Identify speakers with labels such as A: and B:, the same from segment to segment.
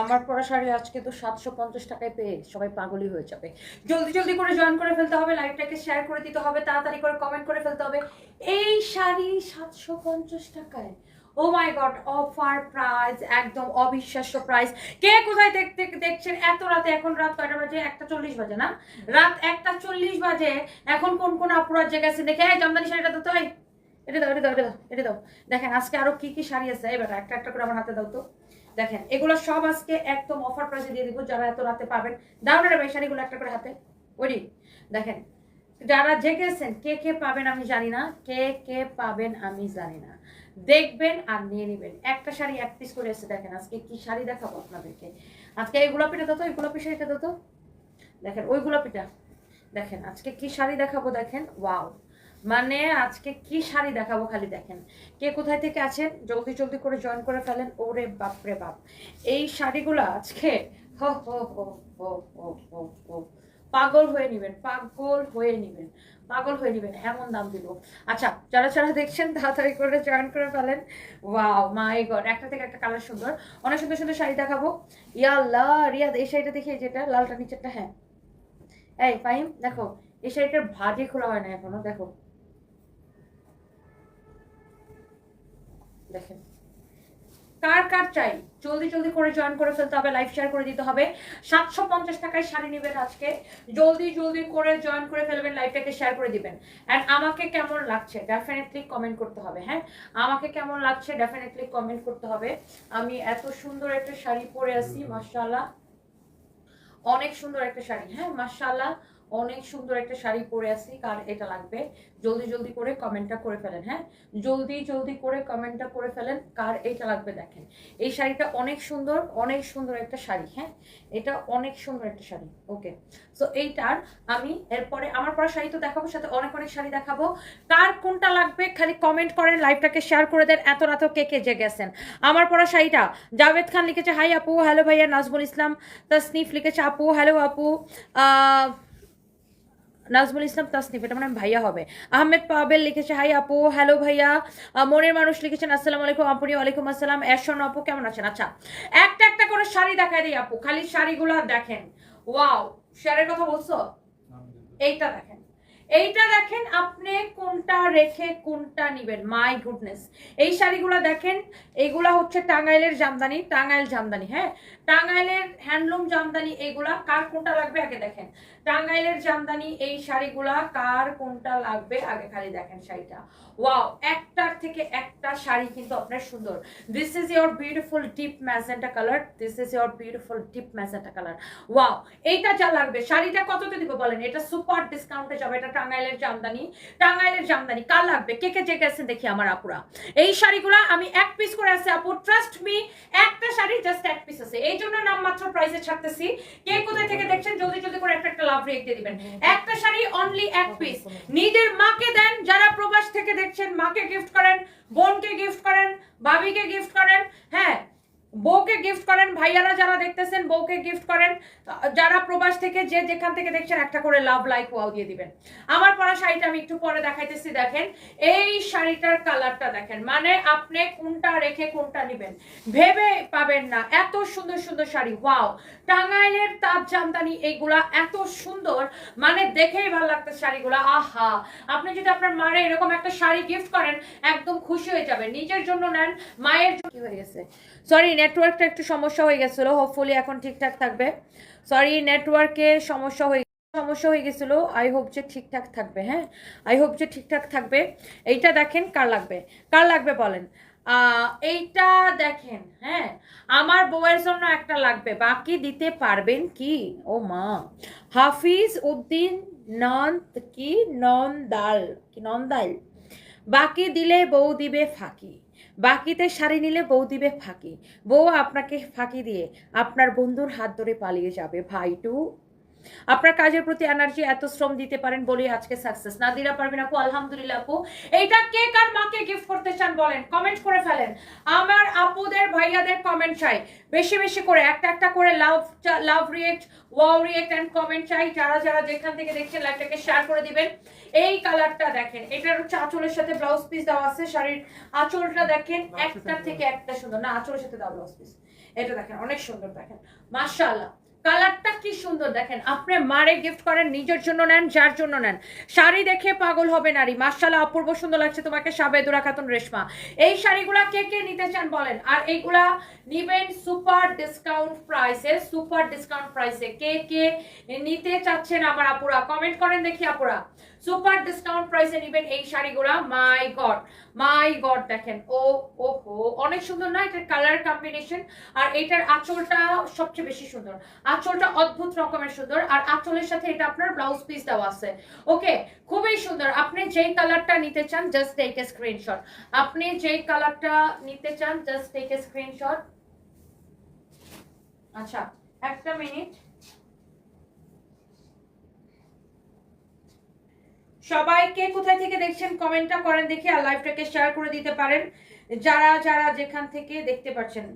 A: আমার পরা শাড়ি আজকে তো সাতশো পঞ্চাশ টাকায় পেয়ে সবাই পাগলই হয়ে যাবে। জলদি জলদি করে জয়েন করে ফেলতে হবে, লাইভটাকে শেয়ার করে দিতে হবে, তাড়াতাড়ি করে কমেন্ট করে ফেলতে হবে। এই শাড়ি সাতশো পঞ্চাশ টাকায়। Oh my god offer price একদম অবিশ্বাস্য প্রাইস কে কোথায় দেখতে দেখছেন? এত রাতে, এখন রাত কয়টা বাজে? একটা চল্লিশ বাজে না? রাত একটা চল্লিশ বাজে। এখন কোন কোন আপুরা জেগে আছে? দেখে, এই জামদানি শাড়িটা তো তাই এটা দাও এটা দাও এটা দাও এটা দাও। দেখেন, আজকে আরও কি কি শাড়ি আছে? এবার একটা একটা করে আমার হাতে দাও তো। দেখেন, এগুলো সব আজকে একদম অফার প্রাইসে দিয়ে দিব, যারা এত রাতে পাবেন। দাও না ভাই শাড়িগুলো একটা করে হাতে। ওরি দেখেন, যারা জেগেছেন, কে কে পাবেন আমি জানি না, কে কে পাবেন আমি জানি না। দেখবেন আর নিয়ে নেবেন। একটা শাড়ি এক পিস করে এসে দেখেন, আজকে কি শাড়ি দেখাবো আপনাদেরকে? আজকে এই গোলাপিটা দাও তো এই গোলাপি শাড়িটা দাও তো দেখেন, ওই গোলাপিটা, দেখেন, আজকে কি শাড়ি দেখাবো দেখেন? ওয়াও! মানে আজকে কি শাড়ি দেখাবো খালি দেখেন। কে কোথায় থেকে আছেন? জলদি জলদি করে জয়েন করে ফেলেন। ওরে বাপ রে বাপ। এই শাড়িগুলো আজকে হো হো হো হো পাগল হয়ে নেবেন, পাগল হয়ে নেবেন, পাগল হয়ে নেবেন, এমন দাম দিব। আচ্ছা যারা যারা দেখছেন, তাড়াতাড়ি করে জয়েন করে ফেলেন। ওয়াও মাই গড একটা থেকে একটা কালার সুন্দর। অনেক সুন্দর সুন্দর শাড়ি দেখাবো। ইয়াল্লাহ রিয়াদ, এই শাড়িটা দেখি যেটা, লালটা নিচেরটা হ্যাঁ। এই ফাইম দেখো, এই শাড়িটার ভাজে খোলা হয় না এখনও, দেখো। দেখেন। কার কার চাই? জলদি জলদি করে জয়েন করে ফেলতে হবে লাইভ শেয়ার করে দিতে হবে। সাতশো পঞ্চাশ টাকায় শাড়ি নেবেন আজকে। জলদি জলদি করে জয়েন করে ফেলবেন লাইভটাকে শেয়ার করে দিবেন। অ্যান্ড আমাকে কেমন লাগছে? ডেফিনেটলি কমেন্ট করতে হবে হ্যাঁ? আমাকে কেমন লাগছে? ডেফিনেটলি কমেন্ট করতে হবে। আমি এত সুন্দর একটা শাড়ি পরে আছি মার্শাল্লাহ অনেক সুন্দর একটা শাড়ি হ্যাঁ? মার্শাল্লাহ অনেক সুন্দর একটা শাড়ি পরে আছি, কার এটা লাগবে? জলদি জলদি করে কমেন্টটা করে ফেলেন হ্যাঁ? জলদি জলদি করে কমেন্টটা করে ফেলেন, কার এইটা লাগবে দেখেন। এই শাড়িটা অনেক সুন্দর অনেক সুন্দর একটা শাড়ি হ্যাঁ? এটা অনেক সুন্দর একটা শাড়ি ওকে সো এইটার আমি এরপরে আমার পরা শাড়ি তো দেখাবো, সাথে অনেক অনেক শাড়ি দেখাবো। কার কোনটা লাগবে খালি কমেন্ট করেন লাইভটাকে শেয়ার করে দেন, এত রাত কে কে যে গেছেন আমার পরা শাড়িটা, জাভেদ খান লিখেছে হাই আপু হ্যালো ভাইয়া, নাজমুল ইসলাম। তাসনিফ লিখেছে, আপু হ্যালো আপু। নাজমুল ইসলাম তাসনিফ এটা মানে ভাইয়া হবে। আহমেদ পাবেল লিখেছে হাই আপু হ্যালো ভাইয়া। মনের মানুষ লিখেছেন আসসালামু আলাইকুম আপনি ওয়ালাইকুম আসসালাম। এশন আপু কেমন আছেন? আচ্ছা একটা একটা করে শাড়ি দেখাই দিই আপু খালি শাড়িগুলো দেখেন। ওয়াও শাড়ির কথা বলছো? এইটা দেখেন। এইটা দেখেন আপনি কোনটা রেখে কোনটা নিবেন। My goodness. এই শাড়িগুলো দেখেন এইগুলা হচ্ছে টাঙ্গাইলের জামদানি টাঙ্গাইল জামদানি হ্যাঁ? টাঙ্গাইলের হ্যান্ডলুম জামদানি এইগুলা কার কোনটা লাগবে আগে দেখেন। টাঙ্গাইলের জামদানি এই শাড়িগুলা কার কোনটা লাগবে? আগে খালি দেখেন শাড়িটা। ওয়াও, একটার থেকে একটা শাড়ি কিন্তু আপনার সুন্দর। This is your beautiful deep magenta colour this is your beautiful deep magenta colour wow এইটা যা লাগবে, শাড়িটা কততে দিব বলেন? এটা সুপার ডিসকাউন্টে যাবে, এটা টাঙ্গাইলের জামদানি। টাঙ্গাইলের জামদানি, কার লাগবে? কে কে জেগে আছেন দেখি আমার আপুরা। এই শাড়িগুলা আমি এক পিস করে আছে, আপু ট্রাস্ট মি একটা শাড়ি জাস্ট এক পিস আছে। এই জন্য নাম মাত্র প্রাইসে ছাড়তেছি। কে কোথায় থেকে দেখছেন, জলদি জলদি করে একটা একটা দিয়ে দিবেন। একটা শাড়ি অনলি এক পিস নিজের মাকে দেন যারা প্রবাস থেকে দেখছেন মাকে গিফট করেন বোনকে গিফট করেন ভাবিকে গিফট করেন হ্যাঁ বউকে গিফট করেন, ভাইয়ারা যারা দেখতেছেন, বউকে গিফট করেন, যারা প্রবাস থেকে যে যেখান থেকে দেখছেন, একটা করে লাভ লাইক ওয়াও দিয়ে দিবেন। আমার পরা শাড়িটা আমি একটু পরে দেখাইতেছি, দেখেন। এই শাড়িটার কালারটা দেখেন মানে আপনি কোনটা রেখে কোনটা নেবেন, ভেবে পাবেন না। এত সুন্দর সুন্দর শাড়ি ওয়াও টাঙ্গাইলের তাঁত জামদানি এইগুলা এত সুন্দর মানে দেখেই ভালো লাগতো শাড়িগুলা, আহা! আপনি যদি আপনার মারে এরকম একটা শাড়ি গিফট করেন, একদম খুশি হয়ে যাবেন। নিজের জন্য নেন, মায়ের জন্য কি হয়ে গেছে? সরি নেটওয়ার্কটা একটু সমস্যা হয়ে গেছিল। হোপফুলি এখন ঠিকঠাক থাকবে। সরি নেটওয়ার্কে সমস্যা হয়ে সমস্যা হয়ে গেছিল। আই হোপ যে ঠিকঠাক থাকবে হ্যাঁ? আই হোপ যে ঠিকঠাক থাকবে। এইটা দেখেন কার লাগবে। কার লাগবে বলেন? এইটা দেখেন হ্যাঁ? আমার বউয়ের জন্য একটা লাগবে। বাকি দিতে পারবেন কি? ও মা। হাফিজ উদ্দিন নন্দ কি? নন্দাল। কি নন্দাল? বাকি দিলে বউ দিবে ফাঁকি। বাকিতে শাড়ি নিলে বউ দিবে ফাঁকি। বউ আপনাকে ফাঁকি দিয়ে আপনার বন্ধুর হাত ধরে পালিয়ে যাবে। ভাইটু আপনার কাজের প্রতি এনার্জি এত শ্রম দিতে পারেন বলে আজকে সাকসেস না দিরা পারবেন আপু আলহামদুলিল্লাহ আপু। এইটা কে কার মাকে গিফট করতে চান বলেন? কমেন্ট করে ফেলেন। আমার আপুদের ভাইয়াদের কমেন্ট চাই। বেশি বেশি করে একটা একটা করে love love react wow react and comment চাই। যারা যারা যেখান থেকে দেখছেন লাইভটাকে শেয়ার করে দিবেন। এই কালারটা দেখেন। এটার হচ্ছে আঁচলের সাথে ব্লাউজ পিস দেওয়া আছে শাড়ির আঁচলটা দেখেন। একটা থেকে একটা সুন্দর। না আঁচলের সাথে দেওয়া ব্লাউজ পিস এটা দেখেন অনেক সুন্দর দেখেন। মাশাআল্লাহ। কালারটা কি সুন্দর দেখেন। আপনি মারে গিফট করেন, নিজের জন্য নেন, যার জন্য নেন। শাড়ি দেখে পাগল হবে নারী। মার্শাল্লাহ অপূর্ব সুন্দর লাগছে তোমাকে সাবেদুরা খাতুন রেশমা। এই শাড়িগুলা কে কে নিতে চান বলেন? আর এইগুলা নিবেন সুপার ডিসকাউন্ট প্রাইসে, সুপার ডিসকাউন্ট প্রাইসে কে কে নিতে চাচ্ছেন আমার আপুরা? কমেন্ট করেন দেখি আপুরা। সুপার ডিসকাউন্ট প্রাইসে নিবেন এই শাড়িগুলা। মাই গড মাই গড দেখেন, ও ও অনেক সুন্দর না এটার কালার কম্বিনেশন আর এটার আঁচলটা সবচেয়ে বেশি সুন্দর। আঁচলটা অদ্ভুত রকমের সুন্দর, আর আঁচলের সাথে এটা আপনার ব্লাউজ পিস দেওয়া আছে। ওকে খুবই সুন্দর। আপনি যেই কালারটা নিতে চান জাস্ট টেক এ স্ক্রিনশট আপনি যেই কালারটা নিতে চান জাস্ট টেক এ স্ক্রিনশট আচ্ছা একটা মিনিট সবাইকে কোথায় থেকে দেখছেন কমেন্টটা করেন দেখি আর লাইভটাকে শেয়ার করে দিতে পারেন। যারা যারা যেখান থেকে দেখতে পাচ্ছেন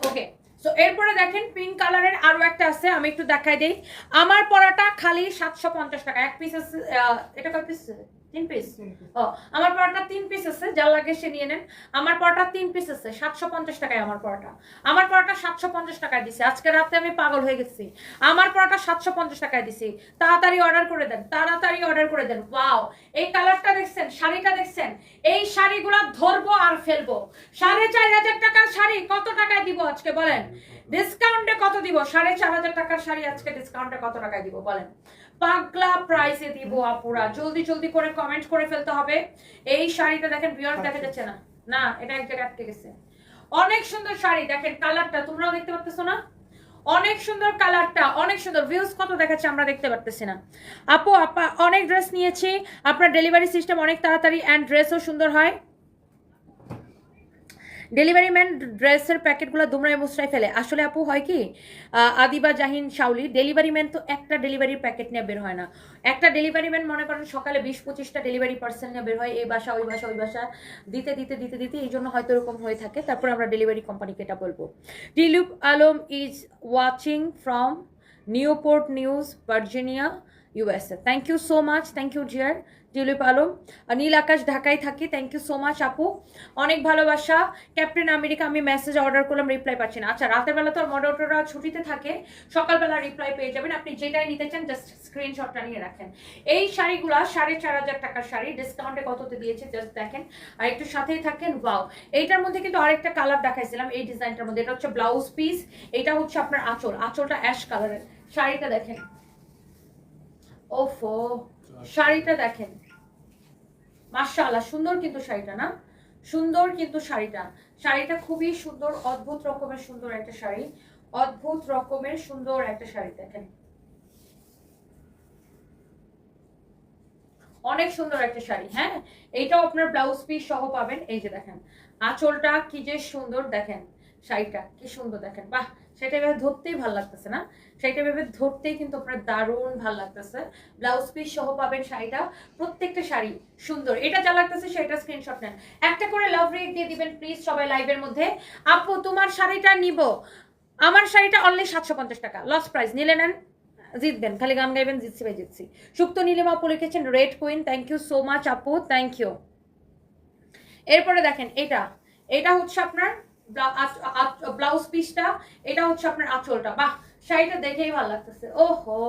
A: ওকে এরপরে দেখেন পিঙ্ক কালারের আরও একটা আছে, আমি একটু দেখাই দিই। আমার পরাটা খালি সাতশো পঞ্চাশ টাকা, এক পিস আছে এটা কয় পিস তিন পিস ও আমার পরোটা তিন পিস আছে যা লাগে সে নিয়ে নেন। আমার পরোটা তিন পিস আছে সাতশো পঞ্চাশ টাকায় আমার পরোটা। আমার পরোটা সাতশো পঞ্চাশ টাকায় দিছে। আজকে রাতে আমি পাগল হয়ে গেছি। আমার পরোটা সাতশো পঞ্চাশ টাকায় দিছি। তাড়াতাড়ি অর্ডার করে দেন তাড়াতাড়ি অর্ডার করে দেন। ওয়াও এই কালারটা দেখছেন শাড়িটা দেখছেন। এই শাড়িগুলো ধরবো আর ফেলব। সাড়ে চার হাজার টাকার শাড়ি কত টাকায় দিব আজকে বলেন? ডিসকাউন্টে কত দিব? সাড়ে চার হাজার টাকার শাড়ি আজকে ডিসকাউন্টে কত টাকায় দিব বলেন? পাগলা প্রাইসে দিব আপুরা। জলদি জলদি করে কমেন্ট করে ফেলতে হবে। এই শাড়িটা দেখেন ভিউয়ার্স দেখা যাচ্ছে না। না এটা এক জায়গায় আটকে গেছে। অনেক সুন্দর শাড়ি দেখেন কালারটা তোমরাও দেখতে পারতেছো না? অনেক সুন্দর কালারটা অনেক সুন্দর। ভিউজ কত দেখাচ্ছে আমরা দেখতে পারতেছি না। আপু আপা অনেক ড্রেস নিয়েছি। আপনার ডেলিভারি সিস্টেম অনেক তাড়াতাড়ি অ্যান্ড ড্রেসও সুন্দর হয়। ডেলিভারি ম্যান ড্রেসের প্যাকেটগুলো দুমড়ায় মুচড়ায় ফেলে। আসলে আপু, হয় কি? আদিবা, জাহিন, শাওলি ডেলিভারি ম্যান তো একটা ডেলিভারির প্যাকেট নিয়ে বের হয় না। একটা ডেলিভারি ম্যান মনে করেন সকালে বিশ পঁচিশটা ডেলিভারি পার্সেল নিয়ে বের হয়, এই বাসা, ওই বাসা ওই বাসা, দিতে দিতে দিতে দিতে, এই জন্য হয়তো এরকম হয়ে থাকে। তারপর আমরা ডেলিভারি কোম্পানিকে এটা বলব। টিলুপ Alam is watching from Newport News Virginia USA thank you so much thank you জিয়ার টিউলিপ আলম। নীল আকাশ ঢাকায় থাকি। থ্যাংক ইউ সো মাচ আপু। অনেক ভালোবাসা। ক্যাপ্টেন আমেরিকা আমি মেসেজ অর্ডার করলাম রিপ্লাই পাচ্ছি না। আচ্ছা রাতের বেলা তো আর মডারেটররা ছুটিতে থাকে। সকালবেলা রিপ্লাই পেয়ে যাবেন। আপনি যেটাই নিতে চান জাস্ট স্ক্রিনশটটা নিয়ে রাখেন। এই শাড়িগুলো সাড়ে চার হাজার টাকার শাড়ি। ডিসকাউন্টে কততে দিয়েছে জাস্ট দেখেন। আর একটু সাথেই থাকেন ওয়াও এইটার মধ্যে কিন্তু আরেকটা কালার দেখাইছিলাম, এই ডিজাইনটার মধ্যে। এটা হচ্ছে ব্লাউজ পিস এটা হচ্ছে আপনার আঁচল। আঁচলটা অ্যাশ কালারের শাড়িটা দেখেন। ওফো! শাড়িটা দেখেন। মাশাআল্লাহ, সুন্দর কিন্তু শাড়িটা না? সুন্দর কিন্তু শাড়িটা। শাড়িটা খুবই সুন্দর, অদ্ভুত রকমের সুন্দর একটা শাড়ি। অদ্ভুত রকমের সুন্দর একটা শাড়ি, দেখেন। অনেক সুন্দর একটা শাড়ি হ্যাঁ? এইটাও আপনার ব্লাউজ পিস সহ পাবেন। এই যে দেখেন, আঁচলটা কি যে সুন্দর, দেখেন। শাড়িটা কি সুন্দর, দেখেন। বাহ! সেটা ভেবে ধরতেই ভালো লাগতেছে না। সেটা ভেবে ধরতেই কিন্তু আপনার দারুণ ভালো লাগতেছে। ব্লাউজ পিস সহ পাবেন শাড়িটা, প্রত্যেকটা শাড়ি সুন্দর। এটা যা লাগতেছে সেটা স্ক্রিনশট নেন। একটা করে লাভ রেট দিয়ে দিবেন প্লিজ সবাই লাইভের মধ্যে। আপু, তোমার শাড়িটা নিব। আমার শাড়িটা অনলি সাতশো পঞ্চাশ টাকা। লস প্রাইস নিলে নেন, জিতবেন। খালি গান গাইবেন, জিতছি ভাই, জিতছি। সুপ্ত নীলিমা আপু লিখেছেন red queen thank you so much আপু থ্যাংক ইউ এরপরে দেখেন, এটা। এটা হচ্ছে আপনার ব্লাউজ পিসটা, এটা হচ্ছে আপনার আঁচলটা। বাহ, শাড়িটা দেখেই ভালো লাগতেছে। ওহো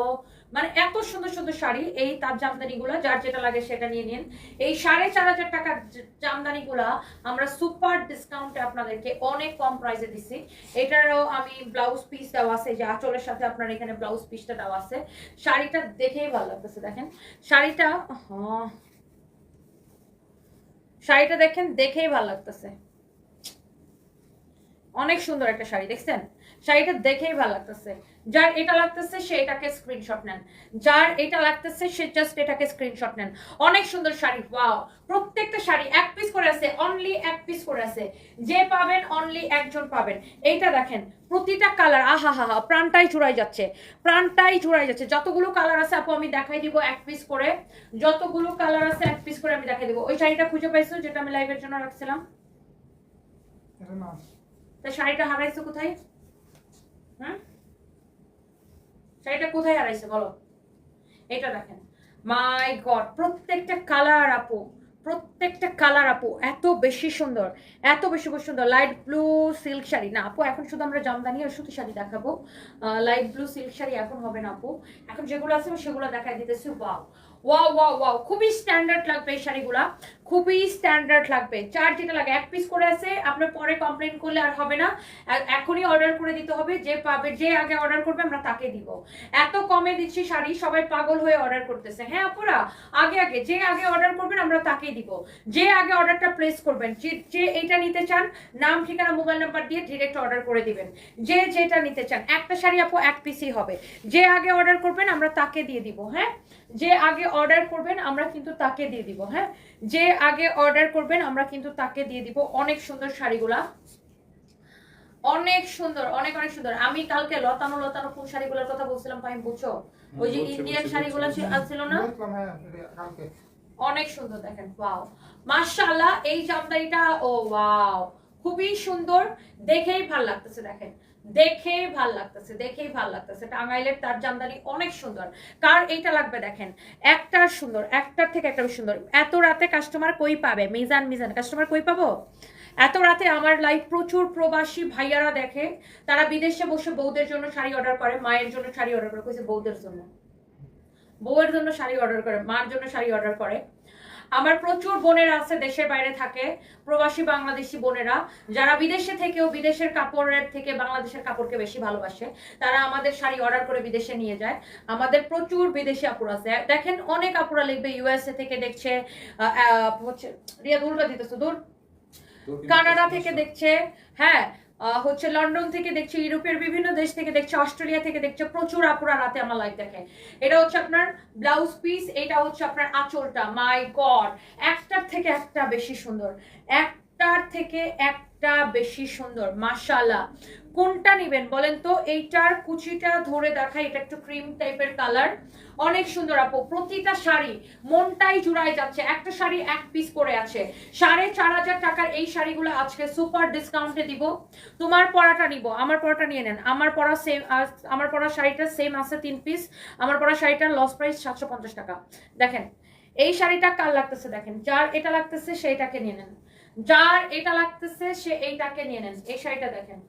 A: মানে এত সুন্দর সুন্দর শাড়ি এই তার জামদানি গুলা যার যেটা লাগে সেটা নিয়ে নিন। এই সাড়ে চার হাজার টাকার জামদানি গুলা আমরা সুপার ডিসকাউন্টে আপনাদেরকে অনেক কম প্রাইসে দিছি। এটারও আমি ব্লাউজ পিস দেওয়া আছে যে আঁচলের সাথে আপনার এখানে ব্লাউজ পিসটা দেওয়া আছে। শাড়িটা দেখেই ভালো লাগতেছে, দেখেন। শাড়িটা হ্যাঁ। শাড়িটা দেখেন, দেখেই ভালো লাগতেছে। অনেক সুন্দর একটা শাড়ি, দেখছেন? শাড়িটা দেখেই ভালো লাগতেছে। যার এটা লাগতেছে, সে এটাকে স্ক্রিনশট নেন। যার এটা লাগতেছে, সে জাস্ট এটাকে স্ক্রিনশট নেন। অনেক সুন্দর শাড়ি ওয়াও প্রত্যেকটা শাড়ি এক পিস করে আছে অনলি এক পিস করে আছে। যে পাবেন অনলি একজন পাবেন। এইটা দেখেন, প্রতিটা কালার আহা হা হা প্রাণটাই চুরাই যাচ্ছে। প্রাণটাই চুরাই যাচ্ছে। যতগুলো কালার আছে, আপু, আমি দেখাই দিব এক পিস করে। যতগুলো কালার আছে, এক পিস করে আমি দেখাই দিব। ওই শাড়িটা খুঁজে পাইছো, যেটা আমি লাইভের জন্য রাখছিলাম? তা শাড়িটা হারাইছো কোথায়? হুম শাড়িটা কোথায় হারাইছে বলো? এটা দেখেন। মাই গড প্রত্যেকটা কালার আপু, প্রত্যেকটা কালার আপু, এত বেশি সুন্দর, এত বেশি সুন্দর। Light blue silk sari. না আপু, এখন শুধু আমরা জামদানি আর সুতি শাড়ি দেখাবো। লাইট ব্লু সিল্ক শাড়ি এখন হবে না আপু। এখন যেগুলো আছে সেগুলো দেখাই দিতেছি। ওয়াও ওয়াও ওয়াও ওয়াও খুবই স্ট্যান্ডার্ড লাগবে এই শাড়িগুলা। খুবই স্ট্যান্ডার্ড লাগবে। চার যেটা লাগে, এক পিস করে আছে, আপনার পরে কমপ্লেন করলে আর হবে না। এখনই অর্ডার করে দিতে হবে, যে পাবে, যে আগে অর্ডার করবে, আমরা তাকে দিব। এত কমে দিচ্ছি শাড়ি, সবাই পাগল হয়ে অর্ডার করতেছে। হ্যাঁ আপুরা, আগে আগে, যে আগে অর্ডার করবেন, আমরা তাকেই দিব। যে আগে অর্ডারটা প্লেস করবেন, যে এইটা নিতে চান, নাম, ঠিকানা মোবাইল নাম্বার দিয়ে ডিরেক্ট অর্ডার করে দিবেন। যে যেটা নিতে চান, একটা শাড়ি আপু এক পিসই হবে। যে আগে অর্ডার করবেন, আমরা তাকে দিয়ে দিব হ্যাঁ? যে আগে অর্ডার করবেন, আমরা কিন্তু তাকে দিয়ে দিব হ্যাঁ? যে আগে অর্ডার করবেন আমরা কিন্তু তাকে দিয়ে দিব অনেক সুন্দর শাড়িগুলা। অনেক সুন্দর অনেক অনেক সুন্দর। আমি কালকে লতানো লতানো কোন শাড়িগুলোর কথা বলছিলাম আমি বুঝছ? ওই যে ইন্ডিয়ান শাড়িগুলো
B: বুঝছি।
A: ছিল না?
C: হ্যাঁ, এটা কালকে।
A: অনেক সুন্দর দেখেন ওয়াও মাশাআল্লাহ এই জামদানিটা ও ওয়াও খুবই সুন্দর দেখেই ভালো লাগতেছে দেখেন। দেখেই ভালো লাগতেছে, দেখেই ভালো লাগতেছে। টাঙ্গাইলের তার জামদানি অনেক সুন্দর। কার এইটা লাগবে দেখেন? একটার সুন্দর, একটার থেকে একটা সুন্দর। এত রাতে কাস্টমার কই পাবে? মিজান মিজান কাস্টমার কই পাবো? এত রাতে আমার লাইভ প্রচুর প্রবাসী ভাইয়ারা দেখে, তারা বিদেশে বসে বউদের জন্য শাড়ি অর্ডার করে, মায়ের জন্য শাড়ি অর্ডার করে, কইছে বউদের জন্য। বউয়ের জন্য শাড়ি অর্ডার করে, মার জন্য শাড়ি অর্ডার করে। আমার প্রচুর বোনেরা আছে দেশের বাইরে থাকে প্রবাসী বাংলাদেশি বোনেরা যারা বিদেশে থেকেও বিদেশের কাপড়ের থেকে বাংলাদেশের কাপড়কে বেশি ভালোবাসে তারা আমাদের শাড়ি অর্ডার করে বিদেশে নিয়ে যায়। আমাদের প্রচুর বিদেশি আপুর আছে। দেখেন অনেক আপুরা লিখবে ইউএসএ থেকে দেখছে হচ্ছে রিয়া দূরটা দিতেছে? দূর কানাডা থেকে দেখছে হ্যাঁ হচ্ছে লন্ডন থেকে দেখছে, ইউরোপের বিভিন্ন দেশ থেকে দেখছে, অস্ট্রেলিয়া থেকে দেখছে, প্রচুর আপুরা রাতে আমার লাইভ দেখে। এটা হচ্ছে আপনার ব্লাউজ পিস এটা হচ্ছে আপনার আঁচলটা। মাই গড একটার থেকে একটা বেশি সুন্দর। একটার থেকে একটা বেশি সুন্দর, মাশাআল্লাহ। কোনটা নিবেন বলেন তো? এইটার কুচিটা ধরে দেখাই, এটা একটু ক্রিম টাইপের কালার অনেক সুন্দর আপু, প্রতিটা শাড়ি মনটাই জুড়ায় যাচ্ছে। একটা শাড়ি এক পিস করে আছে। সাড়ে চার হাজার টাকার এই শাড়িগুলো আজকে সুপার ডিসকাউন্টে দিব। তোমার পরাটা নিব, আমার পরাটা নিয়ে নেন। আমার পরা সেম আমার পরা শাড়িটা সেম আছে তিন পিস আমার পরা শাড়িটার লস প্রাইস সাতশো পঞ্চাশ টাকা। দেখেন, এই শাড়িটা কার লাগতেছে দেখেন? যার এটা লাগতেছে, সেইটাকে নিয়ে নেন। যার এটা লাগতেছে, সে এইটাকে নিয়ে নেন। এই শাড়িটা দেখেন।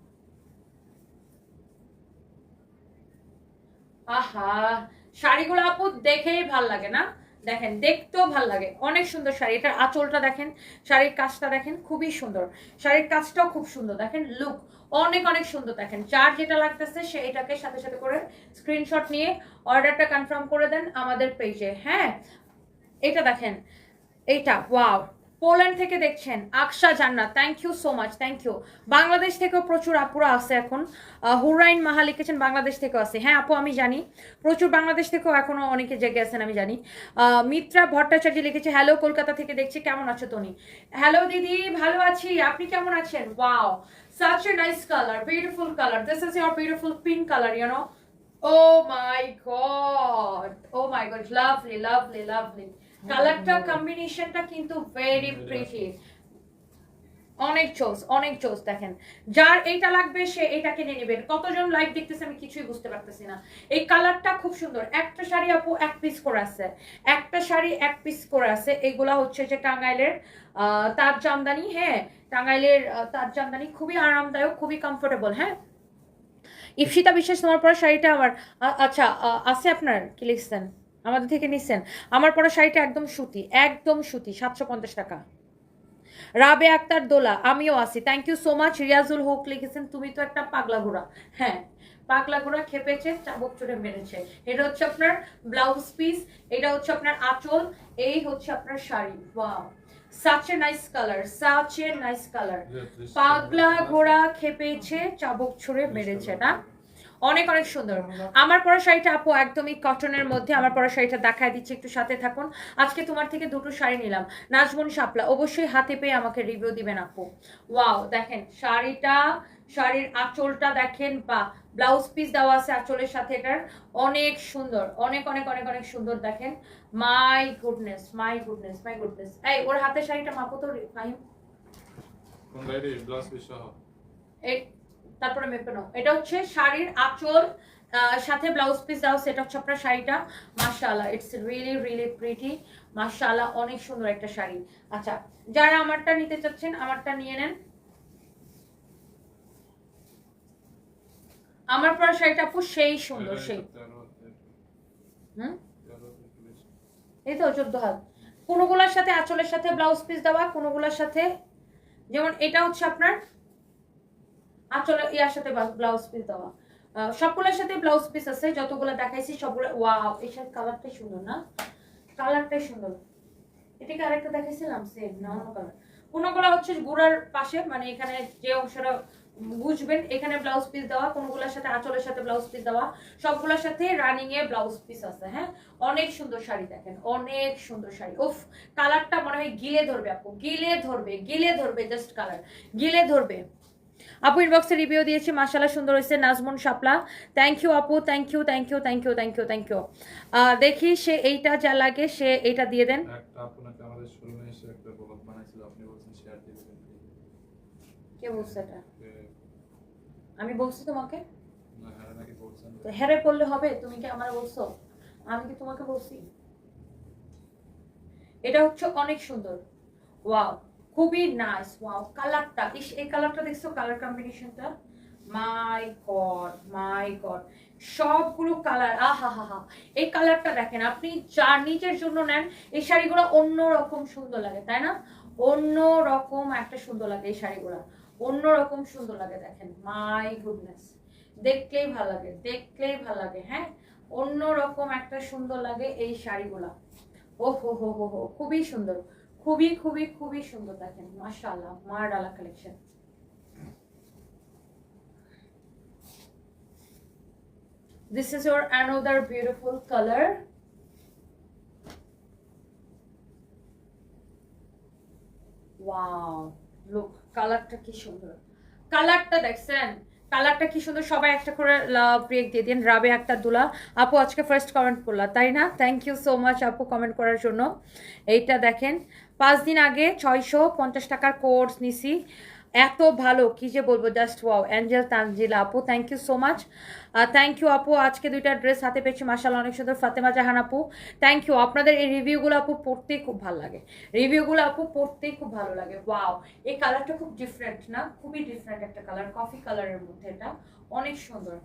A: আহা, শাড়িগুলো আপু দেখেই ভালো লাগে না? দেখেন, দেখতেও ভালো লাগে। অনেক সুন্দর শাড়ি। এটার আঁচলটা দেখেন, শাড়ির কাজটা দেখেন, খুবই সুন্দর। শাড়ির কাজটাও খুব সুন্দর। দেখেন লুক অনেক অনেক সুন্দর। দেখেন, যার যেটা লাগতেছে সে এটাকে সাথে সাথে করে স্ক্রিনশট নিয়ে অর্ডারটা কনফার্ম করে দেন আমাদের পেজে হ্যাঁ? এটা দেখেন, এইটা ওয়াও পোল্যান্ড থেকে দেখছেন Aksha Jannat. Thank you so much thank you Bangladesh থেকেও প্রচুর আপুরা আছে এখন। হুরাইন মাহা লিখেছেন, বাংলাদেশ থেকেও আছে। হ্যাঁ আপু, আমি জানি। প্রচুর বাংলাদেশ থেকেও এখনও অনেকে জেগে আছেন, আমি জানি। মিত্রা ভট্টাচার্য লিখেছে, হ্যালো, কলকাতা থেকে দেখছি, কেমন আছো তনি হ্যালো, দিদি, ভালো আছি। আপনি কেমন আছেন? Wow a nice color, beautiful color. This is your beautiful pink color, you know. Oh my god oh my god, lovely lovely lovely. কালারটা কম্বিনেশনটা কিন্তু ভেরি প্রিটি অনেক চোস অনেক চোস দেখেন। যার এইটা লাগবে সে এটাকে নিয়ে নেবেন কতজন লাইভ দেখতেছে আমি কিছুই বুঝতে পারতেছি না। এই কালারটা খুব সুন্দর। একটা শাড়ি আপু এক পিস করে আছে। একটা শাড়ি এক পিস করে আছে। এগুলা হচ্ছে যে টাঙ্গাইলের আহ, তার জামদানি হ্যাঁ টাঙ্গাইলের তার জামদানি খুবই আরামদায়ক খুবই কমফোর্টেবল হ্যাঁ। ইপসিতা বিশ্বাস তোমার পরা শাড়িটা আমার আচ্ছা আছে আপনার? কি লিখছেন? আমাদের থেকে নিচ্ছেন আমার পরা শাড়িটা একদম সুতি একদম সুতি সাতশো পঞ্চাশ টাকা। রাবে আক্তার দোলা আমিও আছি। Thank you so much Riazul Haque লিখেছেন তুমি তো একটা পাগলা ঘোড়া। হ্যাঁ পাগলা ঘোড়া খেপেছে চাবক চড়ে মেরেছে। এটা হচ্ছে আপনার ব্লাউজ পিস এটা হচ্ছে আপনার আঁচল এই হচ্ছে আপনার sari. Wow such a nice colour such a nice colour পাগলা ঘোড়া খেপেছে চাবক ছুড়ে মেরেছে না? অনেক অনেক সুন্দর। আমার পরা শাড়িটা আপু একদমই কটনের মধ্যে আমার পরা শাড়িটা দেখায় দিচ্ছি একটু সাথে থাকুন। আজকে তোমার থেকে দুটো শাড়ি নিলাম নাজমুন শাপলা। অবশ্যই হাতে পেয়ে আমাকে রিভিউ দিবেন আপু। ওয়াও দেখেন শাড়িটা শাড়ির আঁচলটা দেখেন বা ব্লাউজ পিস দেওয়া আছে আঁচলের সাথে এটার। অনেক সুন্দর অনেক অনেক অনেক অনেক সুন্দর দেখেন। My goodness my goodness my goodness এই ওর হাতে শাড়িটা মাপো তো ফাহিম
B: কোন গাড়ি ব্লাউজ পিস সহ।
A: এই তারপরে মেপে নাও এটা হচ্ছে শাড়ির আঁচল সাথে ব্লাউজ পিস দাও সেটা হচ্ছে আপনার শাড়িটা। মাশাআল্লাহ ইটস রিয়েলি রিয়েলি প্রিটি মাশাআল্লাহ, অনেক সুন্দর একটা শাড়ি। আচ্ছা যারা আমারটা নিতে চাচ্ছেন, আমারটা নিয়ে নেন। আমার পরা শাড়িটা আপু সেই সুন্দর, সেই। হুম? এই তো চোদ্দ হাত। কোনোগুলোর সাথে আঁচলের সাথে ব্লাউজ পিস দেওয়া, কোনোগুলোর সাথে। যেমন এটা হচ্ছে আপনার আঁচলের ইয়ার সাথে ব্লাউজ পিস দেওয়া। সবগুলোর সাথে ব্লাউজ পিস আছে, যতগুলো দেখাইছি সবগুলো ওয়াও, এই সাথে কালারটাই সুন্দর না? কালারটাই সুন্দর। এটাকে আরেকটা দেখাইছিলাম সেম না অন্য কালার কোনোগুলো হচ্ছে গুড়ার পাশে মানে এখানে যে অংশটা বুঝবেন, এখানে ব্লাউজ পিস দেওয়া, কোনোগুলোর সাথে আঁচলের সাথে ব্লাউজ পিস দেওয়া, সবগুলোর সাথে রানিং এ ব্লাউজ পিস আছে হ্যাঁ? অনেক সুন্দর শাড়ি দেখেন, অনেক সুন্দর শাড়ি। উফ কালারটা মনে হয় গিলে ধরবে আপু, গিলে ধরবে গিলে ধরবে জাস্ট কালার গিলে ধরবে। আপু ইনবক্সে রিভিউ দিয়েছি মাসালা সুন্দর হয়েছে। নাজমুন শাপলা থ্যাংক ইউ আপু thank you thank you thank you thank you thank you দেখি সে এইটা যা লাগে সে এইটা দিয়ে দেন। কে বলছে এটা? আমি বলছি তোমাকে?
B: হ্যাঁ নাকি বলছেন?
A: হেরে পড়লে হবে তুমি কি আমার বলছো? আমি কি তোমাকে বলছি? এটা হচ্ছে অনেক সুন্দর। ওয়াও। খুবই নাইস ওয়াও কালারটা ইস, এই কালারটা দেখছ কালার কম্বিনেশনটা মাই গড মাই গড সবগুলো কালার আহা হা হা এই কালারটা দেখেন, আপনি যা নিজের জন্য নেন, এই শাড়িগুলো অন্য রকম সুন্দর লাগে, তাই না? অন্য রকম একটা সুন্দর লাগে এই শাড়িগুলো অন্য রকম সুন্দর লাগে, দেখেন মাই গুডনেস দেখলেই ভালো লাগে, দেখলেই ভালো লাগে হ্যাঁ? অন্য রকম একটা সুন্দর লাগে এই শাড়িগুলা ও হো হো হো হো খুবই সুন্দর। খুবই খুবই খুবই সুন্দর দেখেন, মাশাআল্লাহ মার ডালা collection This is your another beautiful look কালারটা কি সুন্দর। কালারটা দেখছেন? কালারটা কি সুন্দর? সবাই একটা করে ব্রেক দিয়ে দিন। রাবে একটা দুলা। আপু, আজকে ফার্স্ট কমেন্ট করলা, তাই না? থ্যাংক ইউ সো মাচ আপু কমেন্ট করার জন্য। এইটা দেখেন পাঁচ দিন আগে ছয়শো পঞ্চাশ টাকার কোর্স নিছি। এত ভালো, কি যে বলব জাস্ট ওয়াও অ্যাঞ্জেল তানজিলা আপু thank you so much thank you আপু, আজকে দুইটা ড্রেস হাতে পেয়েছি মাসাল অনেক সুন্দর, ফাতেমা জাহান আপু। থ্যাংক ইউ আপনাদের এই রিভিউগুলো আপু পড়তেই খুব ভালো লাগে। রিভিউগুলো আপু পড়তেই খুব ভালো লাগে ওয়াও এই কালারটা খুব ডিফারেন্ট না? খুবই ডিফারেন্ট একটা কালার কফি কালারের মধ্যে এটা। অনেক সুন্দর।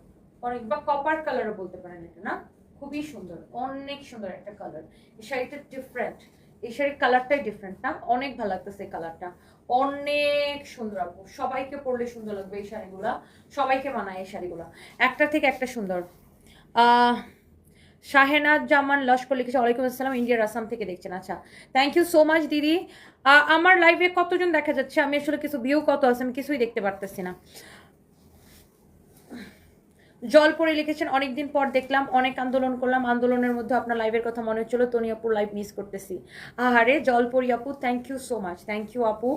A: অনেক, বা কপার কালারও বলতে পারেন এটা, না? খুবই সুন্দর, অনেক সুন্দর একটা কালার এই শাড়িটা ডিফারেন্ট এই শাড়ির কালারটাই ডিফারেন্ট না? অনেক ভালো লাগতেছে এই কালারটা। অনেক সুন্দর আপু। সবাইকে পরলে সুন্দর লাগবে এই শাড়িগুলা। সবাইকে মানায় এই শাড়িগুলা। একটা থেকে একটা সুন্দর। শাহেনাজ জামান, লস্কর লিখেছে, ওয়ালাইকুম আসসালাম ইন্ডিয়ার আসাম থেকে দেখছেন। আচ্ছা থ্যাংক ইউ সো মাচ দিদি। আমার লাইভে কতজন দেখা যাচ্ছে? আমি আসলে কিছু ভিউ কত আছে আমি কিছুই দেখতে পারতেছি না। জল পরে লিখেছেন, অনেকদিন পর দেখলাম, অনেক আন্দোলন করলাম, আন্দোলনের মধ্যে আপনার লাইভের কথা মনে হচ্ছিল তনি আপুর লাইভ মিস করতেছি। আহারে, জলপরি আপু thank you so much thank you আপু।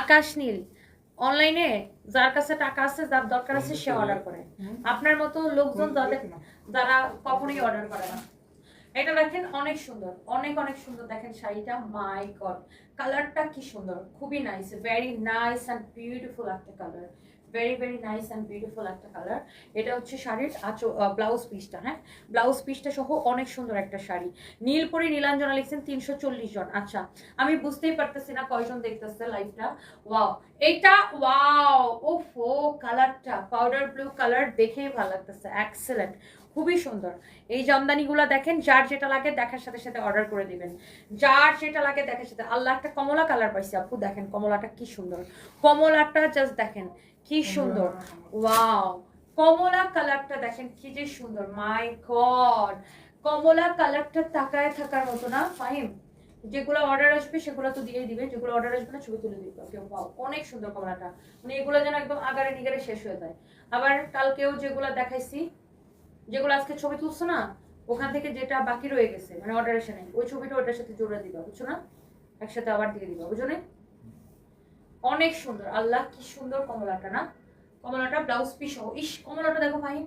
A: আকাশ নীল অনলাইনে যার কাছে টাকা আছে, যার দরকার আছে, সে অর্ডার করে। আপনার মতো লোকজন যাদের, যারা কখনোই অর্ডার করে না। এটা দেখেন, অনেক সুন্দর, অনেক অনেক সুন্দর। দেখেন শাড়িটা মাই গড কালারটা কি সুন্দর, খুবই nice very nice and beautiful একটা colour very very nice and beautiful একটা কালার এটা হচ্ছে শাড়ির আচো ব্লাউজ পিসটা হ্যাঁ? ব্লাউজ পিসটা সহ অনেক সুন্দর একটা শাড়ি। নীল নীলপরি নীলাঞ্জনা লিখছেন তিনশো চল্লিশ জন। আচ্ছা আমি বুঝতেই পারতেছি না কয়জন দেখতেছে লাইভটা ওয়াও এটা ওয়াও ওফো কালারটা পাউডার ব্লু কালার দেখেই ভালো লাগতেছে। এক্সেলেন্ট খুবই সুন্দর। এই জামদানিগুলো দেখেন, যার যেটা লাগে দেখার সাথে সাথে অর্ডার করে দিবেন। যার যেটা লাগে দেখার সাথে, আল্লাহ একটা কমলা কালার পাইছি। আপু, দেখেন কমলাটা কি সুন্দর। কমলাটা জাস্ট দেখেন কি সুন্দর। ওয়াও। কমলা কালারটা দেখেন, কি যে সুন্দর। মাই গড। কমলা কালারটা তাকায় থাকার মতো না, ফাহিম? যেগুলো অর্ডার আসবে, সেগুলো তো দিয়ে দিবে। যেগুলো অর্ডার আসবে না ছবি তুলে দিবে। ওকে ওয়াও অনেক সুন্দর কমলাটা। মানে এগুলো যেন একদম আগারে নিগারে শেষ হয়ে যায়। আবার কালকেও যেগুলো দেখাইছি, যেগুলো আজকে ছবি তুলছো না, ওখান থেকে যেটা বাকি রয়ে গেছে মানে অর্ডার এসে নেই, ওই ছবিটা ওটার সাথে জোড়া দিবা, বুঝছ না? একসাথে আবার দিয়ে দিবা, বুঝো না? অনেক সুন্দর। আল্লাহ কি সুন্দর কমলাটা না? কমলাটা ব্লাউজ পিস ইস, কমলাটা দেখো ভাই,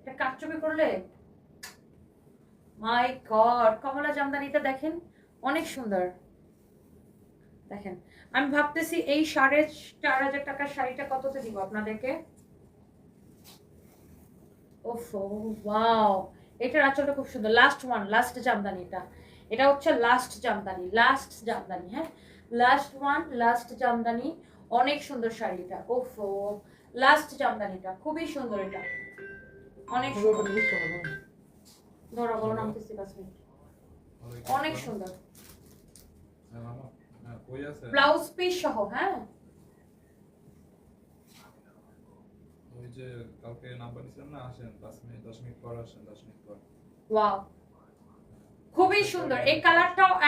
A: এটা কাটচুপি করলে? মাই গড কমলা জামদানিটা দেখেন, অনেক সুন্দর। দেখেন, আমি ভাবতেছি এই সাড়ে চার হাজার টাকার শাড়িটা কততে দিব আপনাদেরকে? ওফো, ওয়াও, এটার আঁচলটা খুব সুন্দর। লাস্ট ওয়ান লাস্ট জামদানি এটা এটা হচ্ছে লাস্ট জামদানি লাস্ট জামদানি হ্যাঁ? লাস্ট ওয়ান লাস্ট জামদানি অনেক সুন্দর শাড়িটা ওফো। লাস্ট জামদানিটা খুবই সুন্দর এটা। অনেক সুন্দর। ধরা বলো নামতেছি পাঁচ মিনিট অনেক সুন্দর।
B: মামা কই আছে
A: ব্লাউজ পিস সহ হ্যাঁ?
B: ওই যে কালকে নাম্বার নিছিলাম না আসেন পাঁচ মিনিট দশ মিনিট পর আসেন দশ মিনিট পর।
A: ওয়াও খুবই সুন্দর। এই কালারটাও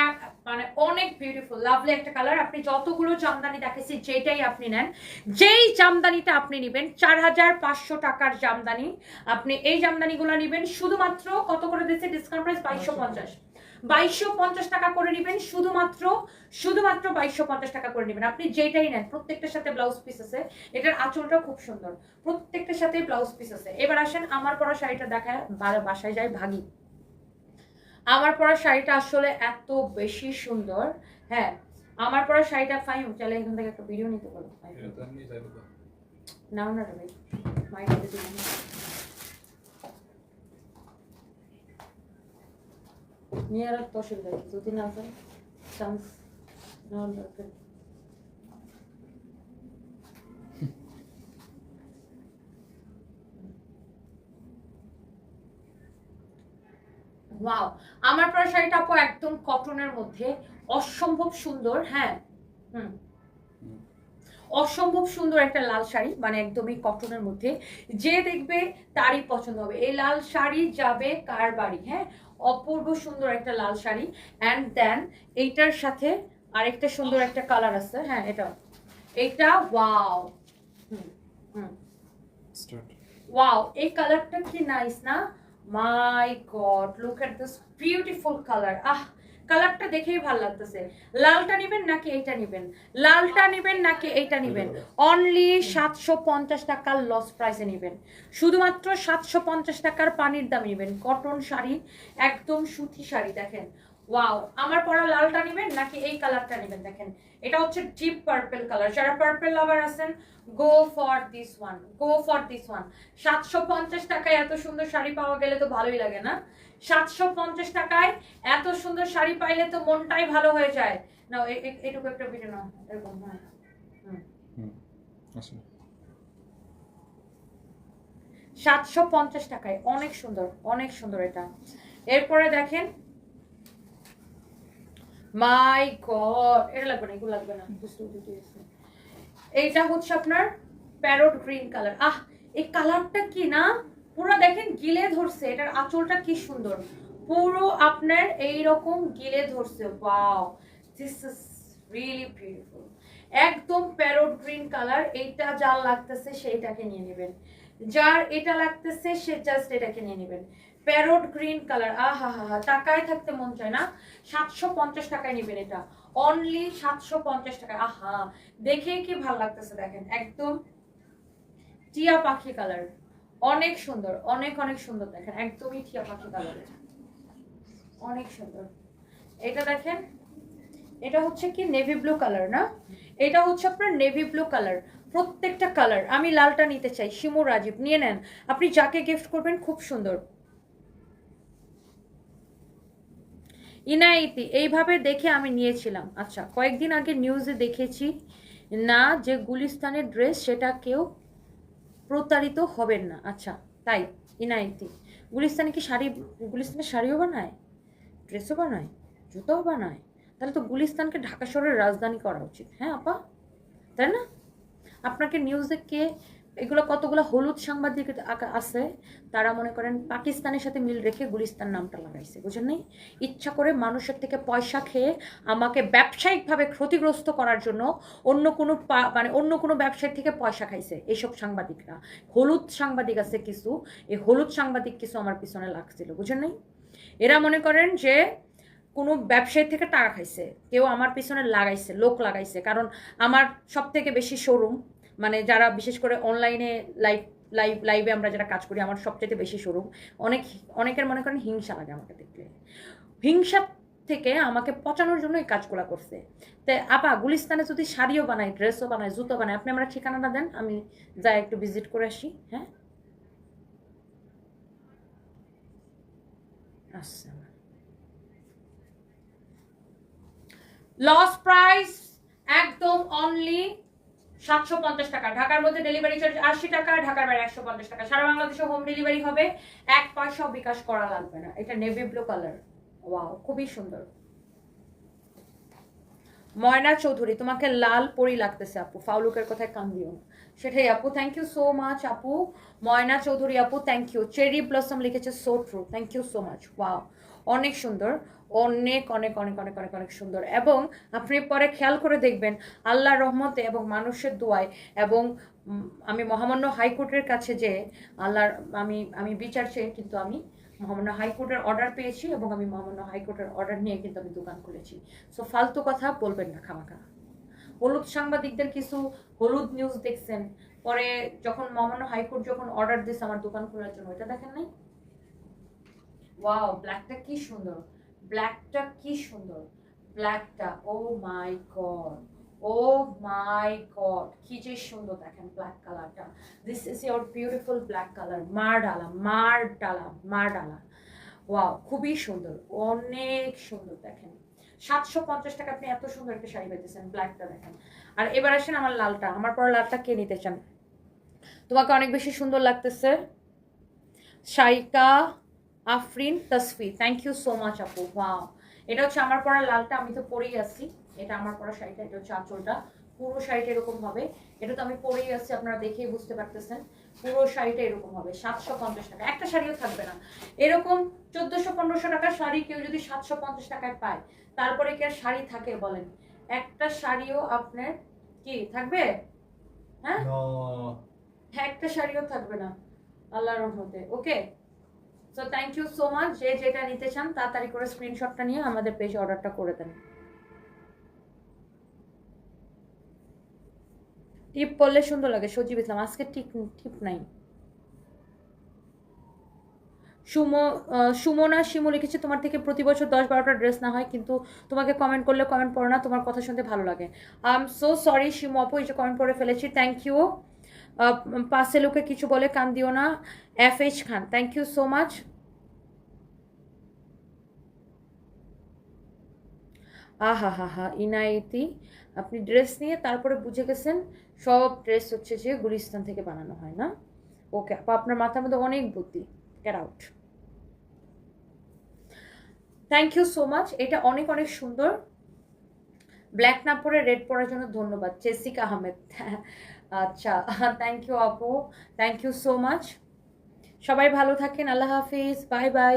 A: মানে অনেক বিউটিফুল লাভলি একটা কালার। আপনি যতগুলো জামদানি দেখেছি, যেটাই আপনি নেন, যেই জামদানিটা আপনি নেবেন, চার হাজার পাঁচশো টাকার জামদানি আপনি এই জামদানিগুলো নেবেন। শুধুমাত্র কত করে দিচ্ছে ডিসকাউন্ট প্রাইস বাইশশো পঞ্চাশ। বাইশশো পঞ্চাশ টাকা করে নেবেন, শুধুমাত্র শুধুমাত্র বাইশশো পঞ্চাশ টাকা করে নেবেন। আপনি যেটাই নেন, প্রত্যেকটার সাথে ব্লাউজ পিস আছে। এটার আঁচলটাও খুব সুন্দর। প্রত্যেকটার সাথে ব্লাউজ পিস আছে। এবার আসেন, আমার পরা শাড়িটা দেখায় বা- বাসায় যায় ভাগি। আমার পরা শাড়িটা আসলে এত বেশি সুন্দর। হ্যাঁ আমার পরা শাড়িটা ফাইন চলে এখান থেকে একটা ভিডিও নিতে পারো।
B: তো।
A: নাও না রে ভাই মাইক না। নিয়ে আর অসুবিধা কি যদি না যায় চান্স নেওয়ার ওয়াও আমার পরা শাড়িটা আপু একদম কটনের মধ্যে। অসম্ভব সুন্দর হ্যাঁ। হুম। অসম্ভব সুন্দর একটা লাল শাড়ি মানে একদমই কটনের মধ্যে। যে দেখবে তারই পছন্দ হবে। এই লাল শাড়ি যাবে কার বাড়ি হ্যাঁ? অপূর্ব সুন্দর একটা লাল শাড়ি। অ্যান্ড দেন এইটার সাথে আরেকটা সুন্দর একটা কালার আছে হ্যাঁ এটা এইটা ওয়াও হুম হুম। ওয়াও এই কালারটা কি নাইস না? My god look at this beautiful colour ah কালারটা দেখেই ভালো লাগতেছে। লালটা নেবেন নাকি এইটা নেবেন? লালটা নেবেন নাকি এইটা নেবেন? অনলি সাতশো পঞ্চাশ টাকার লস প্রাইসে নেবেন। শুধুমাত্র সাতশো পঞ্চাশ টাকার পানির দাম নেবেন। কটন শাড়ি, একদম সুতি শাড়ি, দেখেন। ওয়াও আমার পরা লালটা নেবেন নাকি এই কালারটা নেবেন দেখেন। এটা হচ্ছে ডিপ পার্পল কালার যারা পার্পল লাভার আছেন go for this one go for this one সাতশো পঞ্চাশ টাকায় এত সুন্দর শাড়ি পাওয়া গেলে তো ভালোই লাগে না? সাতশো পঞ্চাশ টাকায় এত সুন্দর শাড়ি পাইলে তো মনটাই ভালো হয়ে যায়। না এটুকু একটা ভিডিও না এরকম হ্যাঁ। হুম। সাতশো পঞ্চাশ টাকায় অনেক সুন্দর অনেক সুন্দর এটা। এরপরে দেখেন মাই গড এটা লাগবে না, এগুলো লাগবে না এইটা হচ্ছে আপনার প্যারোট গ্রিন কালার। আহ, এই কালারটা কি না? পুরো দেখেন গিলে ধরছে, এটার আঁচলটা কি সুন্দর। পুরো আপনার এই রকম গিলে ধরছে wow this is really beautiful একদম প্যারোট গ্রিন কালার, এইটা যার লাগতেছে সেইটাকে নিয়ে নেবেন। যার এটা লাগতেছে সে জাস্ট এটাকে নিয়ে নেবেন। প্যারোট গ্রিন কালার, আহা হা হা, টাকায় থাকতে মন চায় না। সাতশো পঞ্চাশ টাকায় নেবেন এটা। অনলি সাতশো পঞ্চাশ টাকা। আহা, দেখে কি ভালো লাগতেছে দেখেন, একদম টিয়া পাখি কালার। অনেক সুন্দর, অনেক অনেক সুন্দর দেখেন, একদমই টিয়া পাখি কালার অনেক সুন্দর। এটা দেখেন, এটা হচ্ছে কি নেভি ব্লু কালার, না? এটা হচ্ছে আপনার নেভি ব্লু কালার, প্রত্যেকটা কালার। আমি লালটা নিতে চাই শিমু রাজীব, নিয়ে নেন। আপনি যাকে গিফট করবেন, খুব সুন্দর। ইনাইতি এইভাবে দেখে আমি নিয়েছিলাম। আচ্ছা কয়েকদিন আগে নিউজে দেখেছি না যে গুলিস্তানের ড্রেস সেটা কেউ প্রতারিত হবেন না। আচ্ছা তাই ইনাইতি গুলিস্তানে কি শাড়ি, গুলিস্তানের শাড়িও বানায়? ড্রেসও বানায়? জুতোও বানায়? তাহলে তো গুলিস্তানকে ঢাকা শহরের রাজধানী করা উচিত। হ্যাঁ আপা? তাই না? আপনাকে নিউজে কে এগুলো কতগুলো হলুদ সাংবাদিক আছে, তারা মনে করেন পাকিস্তানের সাথে মিল রেখে গুলিস্তান নামটা লাগাইছে, বুঝেন নাই? ইচ্ছা করে মানুষের থেকে পয়সা খেয়ে আমাকে ব্যবসায়িকভাবে ক্ষতিগ্রস্ত করার জন্য অন্য কোনো মানে অন্য কোনো ব্যবসায়ীর থেকে পয়সা খাইছে এইসব সাংবাদিকরা। হলুদ সাংবাদিক আছে কিছু, এই হলুদ সাংবাদিক কিছু আমার পিছনে লাগছিল, বুঝেন নাই? এরা মনে করেন যে কোনো ব্যবসায়ী থেকে টাকা খাইছে, কেউ আমার পিছনে লাগাইছে, লোক লাগাইছে, কারণ আমার সব থেকে বেশি শোরুম মানে যারা বিশেষ করে অনলাইনে লাইভ লাইভ লাইভে আমরা যারা কাজ করি, আমার সবচেয়ে বেশি শোরুম। অনেক, অনেকের মনে করেন হিংসা লাগে আমাকে দেখলে। হিংসা থেকে আমাকে পচানোর জন্য এই কাজগুলো করছে। তাই আপা, গুলিস্তানে যদি শাড়িও বানাই ড্রেসও বানাই জুতো বানাই আপনি আমরা ঠিকানাটা দেন, আমি যাই একটু ভিজিট করে আসি হ্যাঁ? লস প্রাইস একদম অনলি সাতশো পঞ্চাশ টাকা। ঢাকার মধ্যে ডেলিভারি চার্জ আশি টাকা, ঢাকার বাইরে একশো পঞ্চাশ টাকা। সারা বাংলাদেশে হোম ডেলিভারি হবে। এক পয়সাও বিকাশ করা লাগবে না। এটা নেভি ব্লু কালার ওয়াও খুবই সুন্দর। ময়না চৌধুরী, তোমাকে লাল পরি লাগতেছে আপু। ফাউলুকের কথায় কান সেটাই আপু থ্যাংক ইউ সো মাচ আপু। ময়না চৌধুরী আপু থ্যাংক ইউ চেরি ব্লসম লিখেছে so true thank you so much wow অনেক সুন্দর। অনেক অনেক অনেক অনেক অনেক অনেক সুন্দর। এবং আপনি পরে খেয়াল করে দেখবেন আল্লাহর রহমতে এবং মানুষের দোয়ায় এবং আমি মহামান্য হাইকোর্টের কাছে যে আল্লাহর, আমি আমি বিচার চেয়ে কিন্তু আমি মহামান্য হাইকোর্টের অর্ডার পেয়েছি এবং আমি মহামান্য হাইকোর্টের অর্ডার নিয়ে কিন্তু আমি দোকান খুলেছি। সো ফালতু কথা বলবেন না, খামাখা। হলুদ সাংবাদিকদের কিছু হলুদ নিউজ দেখছেন। পরে যখন মহামান্য হাইকোর্ট যখন অর্ডার দিয়েছে আমার দোকান খোলার জন্য এটা দেখেন নাই? ওয়াও ব্ল্যাকটা কি সুন্দর। ব্ল্যাকটা কি সুন্দর। ব্ল্যাকটা ও my god oh my god কি যে সুন্দর দেখেন ব্ল্যাক কালারটা this is your beautiful black colour মার ডালা মার ডালা মার ডালা ওয়াও খুবই সুন্দর, অনেক সুন্দর দেখেন। সাতশো পঞ্চাশ টাকা আপনি এত সুন্দর একটা শাড়ি পেতেছেন ব্ল্যাকটা দেখেন। আর এবার আসেন আমার লালটা, আমার পর লালটা কে নিতে চান? তোমাকে অনেক বেশি সুন্দর লাগতেছে। Shaika Afrin Tasfi. Thank you so much আপু। ওয়াও এটা হচ্ছে আমার পরা লালটা আমি তো পরেই আছি। এটা আমার পরা শাড়িটা এটা হচ্ছে আঁচলটা। পুরো শাড়িটা এরকম হবে। এটা তো আমি পরেই আসছি আপনারা দেখেই বুঝতে পারতেছেন। পুরো শাড়িটা এরকম হবে সাতশো পঞ্চাশ টাকা। একটা শাড়িও থাকবে না। এরকম চোদ্দশো পনেরোশো টাকার শাড়ি কেউ যদি সাতশো পঞ্চাশ টাকায় পায় তারপরে কি আর শাড়ি থাকে বলেন? একটা শাড়িও আপনার কি থাকবে? হ্যাঁ? একটা শাড়িও থাকবে না। আল্লাহর রহমতে। Okay so thank you so much যে যেটা নিতে চান, তাড়াতাড়ি করে স্ক্রিনশটটা নিয়ে আমাদের পেজে অর্ডারটা করে দেন। টিপ করলে সুন্দর লাগে, সজীব ইসলাম। আজকে ঠিক টিপ নাই। সুমো সুমনা শিমু লিখেছে, তোমার থেকে প্রতি বছর দশ বারোটা ড্রেস না হয়, কিন্তু তোমাকে কমেন্ট করলে কমেন্ট পড়ো না, তোমার কথা শুনতে ভালো লাগে। I am so sorry Shimu আপু, এই যে কমেন্ট করে ফেলেছি। থ্যাংক ইউ পাশে লোকে কিছু বলে কান দিও না। F H Khan thank you so much আহা হা হা ইনাইতি আপনি ড্রেস নিয়ে তারপরে বুঝে গেছেন, সব ড্রেস হচ্ছে যে গুলিস্তান থেকে বানানো হয় না। ওকে আপা, আপনার মাথার মধ্যে অনেক বুদ্ধি। Get out thank you so much এটা অনেক অনেক সুন্দর। ব্ল্যাক না পরে রেড পরার জন্য ধন্যবাদ। জেসিকা আহমেদ আচ্ছা থ্যাংক ইউ আপু থ্যাংক ইউ সো মাচ সবাই ভালো থাকেন, আল্লাহ হাফিজ বাই বাই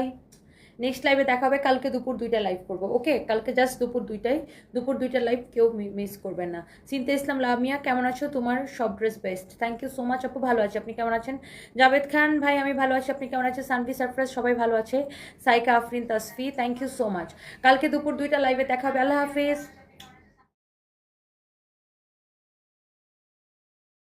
A: নেক্সট লাইভে দেখা হবে, কালকে দুপুর দুইটা লাইভ করব ওকে কালকে জাস্ট দুপুর দুইটাই দুপুর দুইটা লাইভ কেউ মিস করবেন না। চিন্তা ইসলাম লামিয়া, কেমন আছো? তোমার সব dress best thank you so much আপু, ভালো আছে, আপনি কেমন আছেন? জাভেদ খান, ভাই আমি ভালো আছি, আপনি কেমন আছেন? সানভি সারফরাজ সবাই ভালো আছে। Saika Afrin, Tasfi thank you so much কালকে দুপুর দুইটা লাইভে দেখা হবে, আল্লাহ হাফিজ।